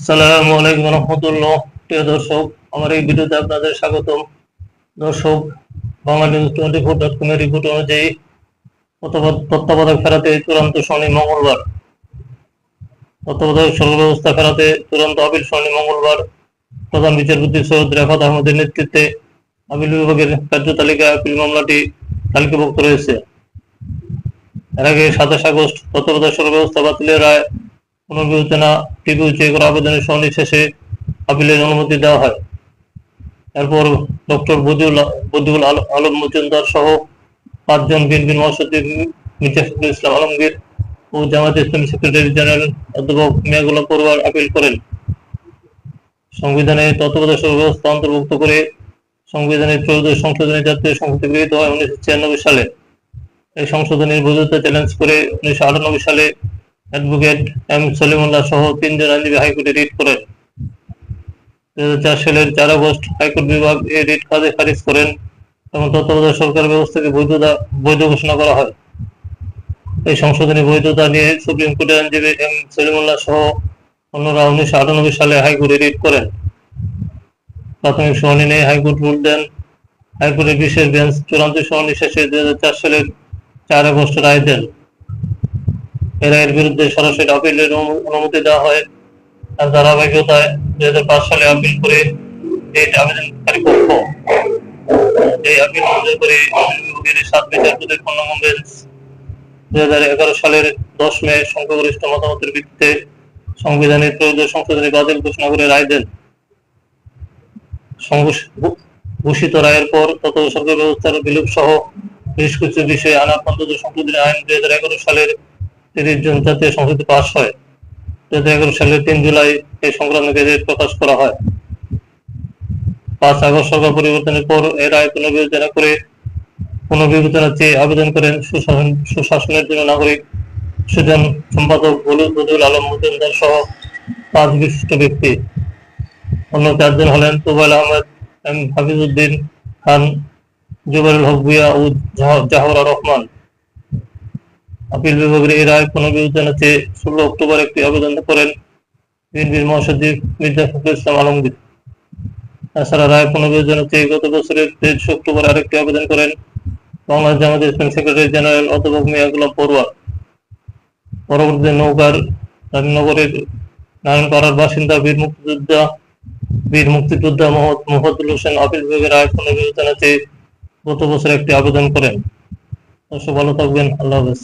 আসসালামু আলাইকুম রহমতুল্লাহ। প্রিয় দর্শক, আমার এই ভিডিওতে আপনাদের স্বাগতম। দর্শক Bangla news twenty four dot কমের রিপোর্ট অনুযায়ী তত্ত্বাবধ- তত্ত্বাবধায়ক ফেরাতে চূড়ান্ত শনি, মঙ্গলবার। তত্ত্বাবধায়ক সরকার ব্যবস্থা ফেরাতে চূড়ান্ত আপিল শনি, মঙ্গলবার। প্রধান বিচারপতি সৈয়দ রেফাত আহমদের নেতৃত্বে আপিল বিভাগের কার্যতালিকায় আপিল মামলাটি তালিকাভুক্ত রয়েছে। এর আগে সাতাশ আগস্ট তত্ত্বাবধায়ক সরকার ব্যবস্থা বাতিলের রায় পুনর্বিবেচনা টিভিউ চেক করা আবেদনের শুনানি শেষে আপিলের অনুমতি দেওয়া হয়। এরপর ডক্টর বদিউল বদিউল আল- আলম মজুমদার সহ পাঁচজন বিএনপি মহাসচিব মির্জা ইসলাম আলমগীর ও জামাত ইসলামী সেক্রেটারি জেনারেল অধ্যাপক মিয়াগুলা পড়ুয়ার আপিল করেন। সংবিধানে তত্ত্বাবধায়ক ব্যবস্থা অন্তর্ভুক্ত করে সংবিধানের চৌদ্দ সংশোধনী জাতীয় সংসদে গৃহীত হয় উনিশশো ছিয়ানব্বই সালে। এই সংশোধনীর বৈধতা চ্যালেঞ্জ করে উনিশশো আটানব্বই সালে অ্যাডভোকেট এম সলিমুল্লাহ সহ তিনজন আইনজীবী হাইকোর্টে রিট করেন। দুই হাজার চার সালের চার আগস্ট হাইকোর্ট বিভাগ এই রিট কাজে খারিজ করেন এবং তত্ত্বাবধায়ক সরকার ব্যবস্থাকে বৈধতা, বৈধ ঘোষণা করা হয়। এই সংশোধনী বৈধতা নিয়ে সুপ্রিম কোর্টের আইনজীবী এম সলিমুল্লাহ সহ অন্যরা উনিশশো আটানব্বই সালে হাইকোর্টে রিট করেন। প্রাথমিক শুনানি নিয়ে হাইকোর্ট রুল দেন। হাইকোর্টের বিশেষ বেঞ্চ চূড়ান্ত শুনানি শেষে দুই হাজার চার সালের চার আগস্ট রায় দেন। এর বিরুদ্ধে সরাসরি আপিলের অনুমতি দেওয়া হয়। তার ধারাবাহিকতায় দুই হাজার পাঁচ সালে আপিল করে এই আবেদনকারী পক্ষ এই আপিল করে সাত বিচারপতির পূর্ণাঙ্গ বেঞ্চ দুই হাজার এগারো সালের দশ মে সংখ্যাগরিষ্ঠ মতামতের ভিত্তিতে সংবিধানের ত্রয়োদশ সংশোধনী বাতিল ঘোষণা করে রায় দেন। ঘোষিত রায়ের পর তত সরকার ব্যবস্থার বিলোপ সহ বেশ কিছু বিষয়ে আনা পঞ্চদশ সংশোধনী আইন দুই হাজার এগারো সালের তিরিশ জুন জাতীয় সংসদে পাশ হয়। হাজার এগারো সালের তিন জুলাই এই সংক্রান্ত গেজেট প্রকাশ করা হয়। পাঁচ আগস্ট সরকার পরিবর্তনের পর এ রায় পুনর্বিবেচনা করে পুনর্বিবেচনা চেয়ে আবেদন করেন সুশাসন সুশাসনের জন্য নাগরিক, সুজন সম্পাদক হলুদ বদুল আলম মজুমদার সহ পাঁচ বিশিষ্ট ব্যক্তি। অন্য চারজন হলেন তোবাইল আহমেদ, এম হাফিজউদ্দিন খান জুবাইল হক ভুইয়া ও জাহরা রহমান। আপিল বিভাগের এই রায় পুনর্বিবেচনা চেয়ে ষোলো অক্টোবর একটি আবেদন করেন বিএনপির মহাসচিব মির্জা ফখরুল ইসলাম আলমগীর। তাছাড়া রায় পুনর্বিবেচনা চেয়ে গত বছরের তেইশ অক্টোবর আরেকটি আবেদন করেন বাংলাদেশ জামাত ইসলাম সেক্রেটারি জেনারেল অধ্যাপক মিয়াগুলাম পড়ুয়া। পরবর্তীতে নৌকার রানীনগরের নারায়ণপাড়ার বাসিন্দা বীর মুক্তিযোদ্ধা বীর মুক্তিযোদ্ধা মোহাম্মদ মোহাম্মদুল হোসেন আপিল বিভাগের রায় পুনর্বিবেচনা চেয়ে গত বছর একটি আবেদন করেন। অবশ্য ভালো থাকবেন। আল্লাহ হাফেজ।